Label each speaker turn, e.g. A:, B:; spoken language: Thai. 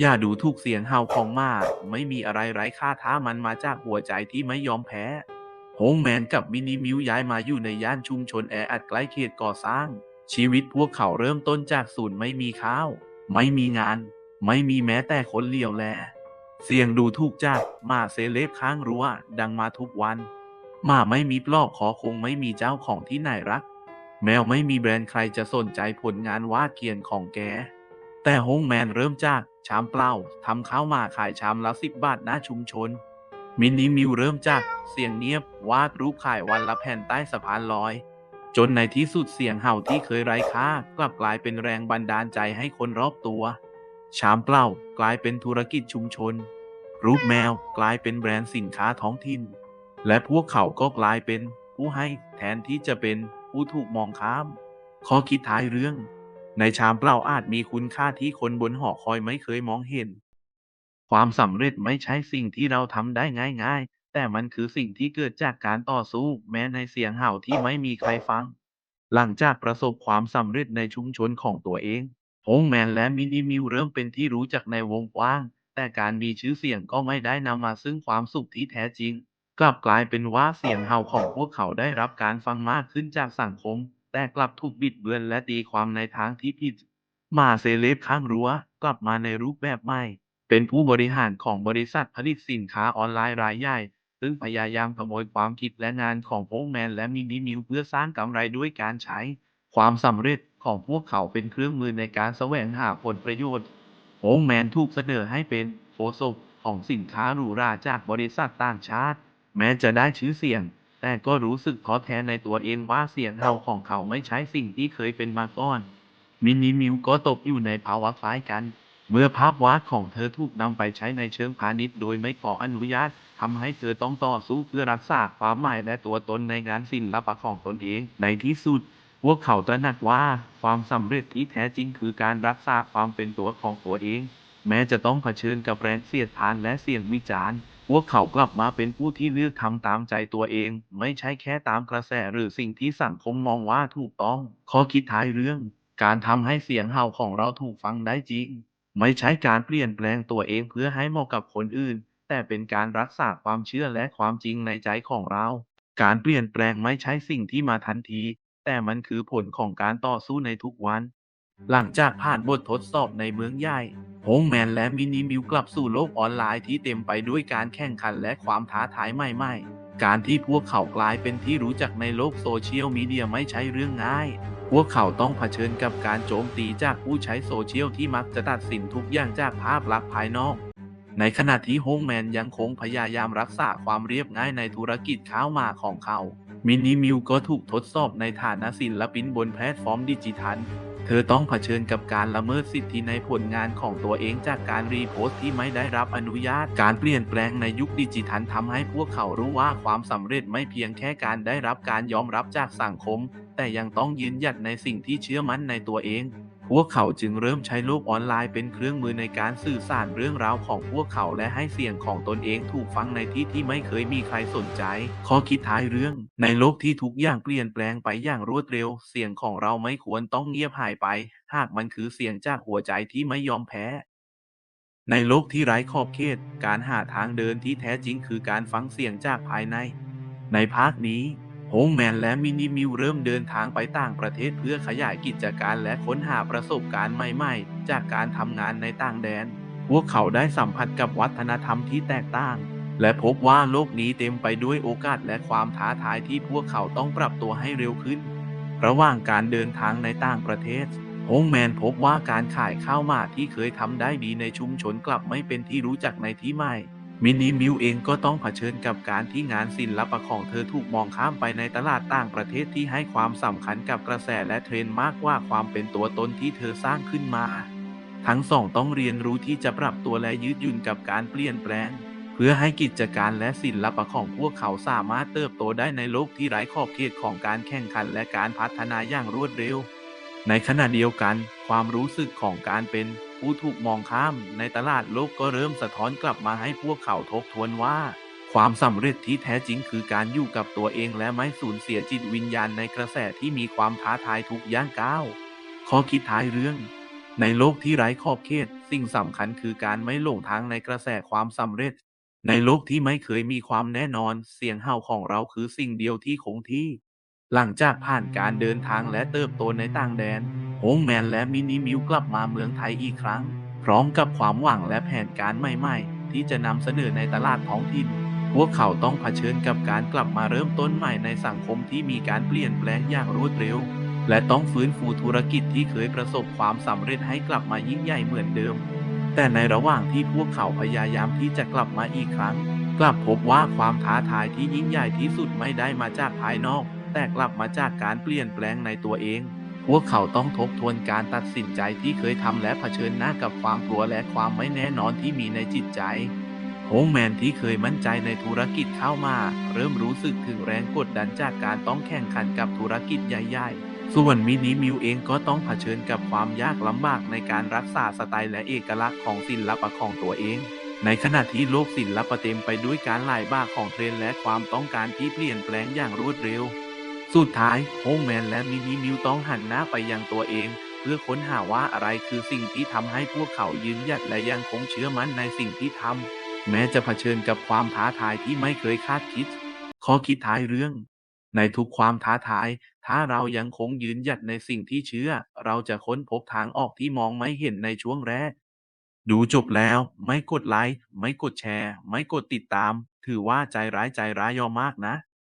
A: อย่าดูถูกเสียงเห่าของมาไม่มีอะไรไร้ค่าท้ามันมาจากหัวใจที่ไม่ยอมแพ้โฮงแมนกับมินิมิวย้ายมาอยู่ในย่านชุมชนแออัดใกล้เขตก่อสร้าง ชีวิตพวกเขาเริ่มต้นจากศูนย์ไม่มีข้าว ไม่มีงาน ไม่มีแม้แต่คนเลี้ยวแล เสียงดูถูกจากมาเซเลบข้างรั้วดังมาทุกวันมาไม่มีปลอกคอคงไม่มีเจ้าของที่ไหนรัก แมวไม่มีแบรนด์ใครจะสนใจผลงานวาดเขียนของแก แต่ฮงแมนเริ่มจากชามเปล่าทำข้าวมาขายชามละสิบบาทหน้าชุมชน มินิมิวเริ่มจากเสียงเนียบวาดรูปขายวันละแผ่นใต้สะพานลอย จนในที่สุดเสียงเห่าที่เคยไร้ค่ากลับกลายเป็นแรงบันดาลใจให้คนรอบตัว ชามเปล่ากลายเป็นธุรกิจชุมชน รูปแมวกลายเป็นแบรนด์สินค้าท้องถิ่น และพวกเขาก็กลายเป็นผู้ให้แทนที่จะเป็นผู้ถูกมองข้าม ข้อคิดท้ายเรื่อง ในชามเปล่าอาจมีคุณค่าที่คนบนหอคอยไม่เคยมองเห็น ความสำเร็จไม่ใช่สิ่งที่เราทำได้ง่าย ๆ แต่มันคือสิ่งที่เกิดจากการต่อสู้ แม้ในเสียงเห่าที่ไม่มีใครฟัง หลังจากประสบความสำเร็จในชุมชนของตัวเองโฮงแมนและมินิมิวเริ่มเป็นที่รู้จักในวงกว้าง แต่การมีชื่อเสียงก็ไม่ได้นำมาซึ่งความสุขที่แท้จริง กลับกลายเป็นว่าเสียงเห่าของพวกเขาได้รับการฟังมากขึ้นจากสังคม แต่กลับถูกบิดเบือนและตีความในทางที่ผิด มาเซเลบข้างรั้วกลับมาในรูปแบบใหม่ เป็นผู้บริหารของบริษัทผลิตสินค้าออนไลน์รายใหญ่ ซึ่งพยายามขโมยความคิดและงานของโฮงแมนและมินิมิวเพื่อสร้างกำไรด้วยการใช้ ความสำเร็จของพวกเขาเป็นเครื่องมือในการแสวงหาผลประโยชน์โฮงแมนถูกเสนอให้เป็นโฆษกของสินค้าหรูหราจากบริษัทต่างชาติ แม้จะได้ชื่อเสียง แต่ก็รู้สึกท้อแท้ในตัวเองว่าเสียงเห่าของเขาไม่ใช่สิ่งที่เคยเป็นมาก่อน มินิมิวก็ตกอยู่ในภาวะคล้ายกัน เมื่อภาพวาดของเธอถูกนำไปใช้ในเชิงพาณิชย์โดยไม่ขออนุญาตทำให้เธอต้องต่อสู้เพื่อรักษาความหมายและตัวตนในงานศิลปะของตนเอง ในที่สุด พวกเขาตระหนักว่าความสำเร็จที่แท้จริงคือการรักษาความเป็นตัวของตัวเอง แม้จะต้องเผชิญกับแรงเสียดทานและเสียงวิจารณ์ วกเขากลับมาเป็นผู้ที่เลือกทำตามใจตัวเอง ไม่ใช่แค่ตามกระแสหรือสิ่งที่สังคมมองว่าถูกต้อง ข้อคิดท้ายเรื่อง การทำให้เสียงเห่าของเราถูกฟังได้จริง ไม่ใช่การเปลี่ยนแปลงตัวเองเพื่อให้เหมาะกับคนอื่น แต่เป็นการรักษาความเชื่อและความจริงในใจของเรา การเปลี่ยนแปลงไม่ใช่สิ่งที่มาทันที แต่มันคือผลของการต่อสู้ในทุกวัน หลังจากผ่านบททดสอบในเมืองใหญ่ โฮงแมนและมินิมิวกลับสู่โลกออนไลน์ที่เต็มไปด้วยการแข่งขันและความท้าทายใหม่ๆ การที่พวกเขากลายเป็นที่รู้จักในโลกโซเชียลมีเดียไม่ใช่เรื่องง่าย พวกเขาต้องเผชิญกับการโจมตีจากผู้ใช้โซเชียลที่มักจะตัดสินทุกอย่างจากภาพลักษณ์ภายนอก ในขณะที่โฮงแมนยังคงพยายามรักษาความเรียบง่ายในธุรกิจข้าวหมาของเขา มินิมิวก็ถูกทดสอบในฐานะศิลปินบนแพลตฟอร์มดิจิทัล เธอต้องเผชิญกับการละเมิดสิทธิในผลงานของตัวเองจากการรีโพสต์ที่ไม่ได้รับอนุญาต การเปลี่ยนแปลงในยุคดิจิทัลทำให้พวกเขารู้ว่าความสำเร็จไม่เพียงแค่การได้รับการยอมรับจากสังคม แต่ยังต้องยืนหยัดในสิ่งที่เชื่อมั่นในตัวเอง พวกเขาจึงเริ่มใช้โลกออนไลน์เป็นเครื่องมือในการสื่อสารเรื่องราวของพวกเขาและให้เสียงของตนเองถูกฟังในที่ที่ไม่เคยมีใครสนใจ ข้อคิดท้ายเรื่อง ในโลกที่ทุกอย่างเปลี่ยนแปลงไปอย่างรวดเร็ว เสียงของเราไม่ควรต้องเงียบหายไป หากมันคือเสียงจากหัวใจที่ไม่ยอมแพ้ในโลกที่ไร้ขอบเขต การหาทางเดินที่แท้จริงคือการฟังเสียงจากภายใน ในภาคนี้ โฮงแมนและมินิมิวเริ่มเดินทางไปต่างประเทศเพื่อขยายกิจการและค้นหาประสบการณ์ใหม่ๆ จากการทำงานในต่างแดน พวกเขาได้สัมผัสกับวัฒนธรรมที่แตกต่าง และพบว่าโลกนี้เต็มไปด้วยโอกาสและความท้าทายที่พวกเขาต้องปรับตัวให้เร็วขึ้น ระหว่างการเดินทางในต่างประเทศโฮงแมนพบว่าการขายข้าวหมากที่เคยทำได้ดีในชุมชนกลับไม่เป็นที่รู้จักในที่ใหม่ มินิมิวเองก็ต้องเผชิญกับการที่งานศิลปะของเธอถูกมองข้ามไปในตลาดต่างประเทศที่ให้ความสำคัญกับกระแสและเทรนด์มากกว่าความเป็นตัวตนที่เธอสร้างขึ้นมา ทั้งสองต้องเรียนรู้ที่จะปรับตัวและยืดหยุ่นกับการเปลี่ยนแปลง เพื่อให้กิจการและศิลปะของพวกเขาสามารถเติบโตได้ในโลกที่ไร้ขอบเขตของการแข่งขันและการพัฒนาอย่างรวดเร็ว ในขณะเดียวกัน ความรู้สึกของการเป็น ผู้ถูกมองข้ามในตลาดโลกก็เริ่มสะท้อนกลับมาให้พวกเขาทบทวนว่า ความสำเร็จที่แท้จริงคือการอยู่กับตัวเองและไม่สูญเสียจิตวิญญาณในกระแสที่มีความท้าทายทุกย่างก้าวข้อคิดท้ายเรื่อง ในโลกที่ไร้ขอบเขต สิ่งสำคัญคือการไม่หลงทางในกระแสความสำเร็จ ในโลกที่ไม่เคยมีความแน่นอน เสียงเห่าของเราคือสิ่งเดียวที่คงที่ หลังจากผ่านการเดินทางและเติบโตในต่างแดน โฮงแมนและมินิมิวกลับมาเมืองไทยอีกครั้ง พร้อมกับความหวังและแผนการใหม่ๆ ที่จะนำเสนอในตลาดท้องถิ่น พวกเขาต้องเผชิญกับการกลับมาเริ่มต้นใหม่ในสังคมที่มีการเปลี่ยนแปลงอย่างรวดเร็ว และต้องฟื้นฟูธุรกิจที่เคยประสบความสำเร็จให้กลับมายิ่งใหญ่เหมือนเดิม แต่ในระหว่างที่พวกเขาพยายามที่จะกลับมาอีกครั้ง กลับพบว่าความท้าทายที่ยิ่งใหญ่ที่สุดไม่ได้มาจากภายนอก แต่กลับมาจากการเปลี่ยนแปลงในตัวเอง พวกเขาต้องทบทวนการตัดสินใจที่เคยทำและเผชิญหน้ากับความกลัวและความไม่แน่นอนที่มีในจิตใจโฮงแมนที่เคยมั่นใจในธุรกิจเข้ามา เริ่มรู้สึกถึงแรงกดดันจากการต้องแข่งขันกับธุรกิจใหญ่ๆ ส่วนมินิมิวเองก็ต้องเผชิญกับความยากลำบากในการรักษาสไตล์และเอกลักษณ์ของศิลปะของตัวเอง ในขณะที่โลกศิลปะเต็มไปด้วยการหลายบ้าของเทรนด์และความต้องการที่เปลี่ยนแปลงอย่างรวดเร็ว สุดท้ายโฮงแมนและมินิมิวต้องหันหน้าไปยังตัวเอง เพื่อค้นหาว่าอะไรคือสิ่งที่ทำให้พวกเขายืนหยัดและยังคงเชื่อมั่นในสิ่งที่ทำแม้จะเผชิญกับความท้าทายที่ไม่เคยคาดคิด ข้อคิดท้ายเรื่อง ในทุกความท้าทาย ถ้าเรายังคงยืนหยัดในสิ่งที่เชื่อ เราจะค้นพบทางออกที่มองไม่เห็นในช่วงแรก ดูจบแล้ว ไม่กดไลค์ไม่กดแชร์ ไม่กดติดตาม ถือว่าใจร้ายใจร้ายยอมมากนะ